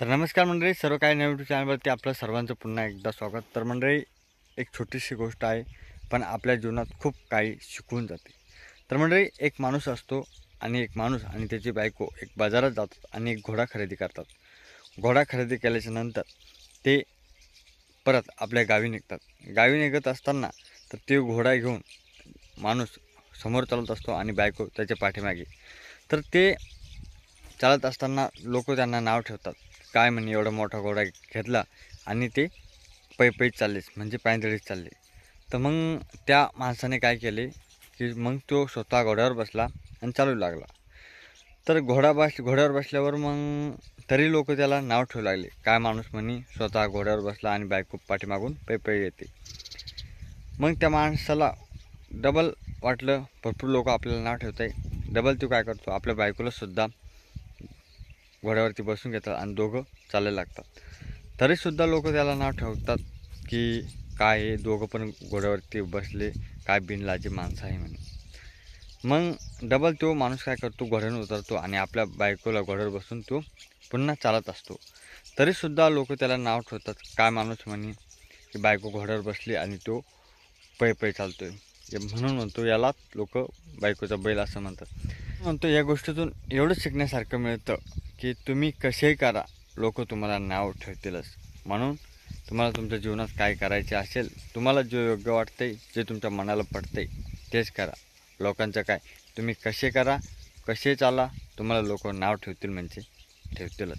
तर नमस्कार मंडळी सर्व काही नवीन यूट्यूब चॅनलवरती आपलं सर्वांचं पुन्हा एकदा स्वागत. तर मंडळी एक छोटीशी गोष्ट आहे पण आपल्या जीवनात खूप काही शिकवून जाते. तर मंडळी एक माणूस असतो आणि एक माणूस आणि त्याची बायको एक बाजारात जातात आणि एक घोडा खरेदी करतात. घोडा खरेदी केल्याच्यानंतर ते परत आपल्या गावी निघतात. गावी निघत असताना तर ते घोडा घेऊन माणूस समोर चालत असतो आणि बायको त्याच्या पाठीमागे. तर ते चालत असताना लोक त्यांना नाव ठेवतात. काय म्हणे एवढा मोठा घोडा घेतला आणि ते पै चाललेच म्हणजे पायंदळीत चालले. तर मग त्या माणसाने काय केले की मग तो स्वतः घोड्यावर बसला आणि चालू लागला. तर घोडा बस घोड्यावर बसल्यावर मग तरी लोक त्याला नाव ठेवू लागले. काय माणूस म्हणे स्वतः घोड्यावर बसला आणि बायको पाठीमागून पै पै येते. मग त्या माणसाला डबल वाटलं भरपूर लोक आपल्याला नाव ठेवत आहे डबल तो काय करतो? आपल्या बायकोलासुद्धा घोड्यावरती बसून घेतात आणि दोघं चालायला लागतात. तरीसुद्धा लोक त्याला नाव ठेवतात की काय हे दोघं पण घोड्यावरती बसले काय बिनलाजी माणसं आहे म्हणे. मग डबल तो माणूस काय करतो घोड्यानं उतरतो आणि आपल्या बायकोला घोड्यावर बसून तो पुन्हा चालत असतो. तरीसुद्धा लोक त्याला नाव ठेवतात काय माणूस म्हणे की बायको घोड्यावर बसली आणि तो पै पै चालतो आहे म्हणून म्हणतो याला लोक बायकोचा बैल असं म्हणतात. म्हणतो या गोष्टीतून एवढंच शिकण्यासारखं मिळतं की तुम्ही कसेही करा लोक तुम्हाला नाव ठेवतीलच. म्हणून तुम्हाला तुमच्या जीवनात काय करायचे असेल तुम्हाला जे योग्य वाटतंय जे तुमच्या मनाला पडतंय तेच करा. लोकांचं काय तुम्ही कसे करा कसे चाला तुम्हाला लोक नाव ठेवतील म्हणजे ठेवतीलच.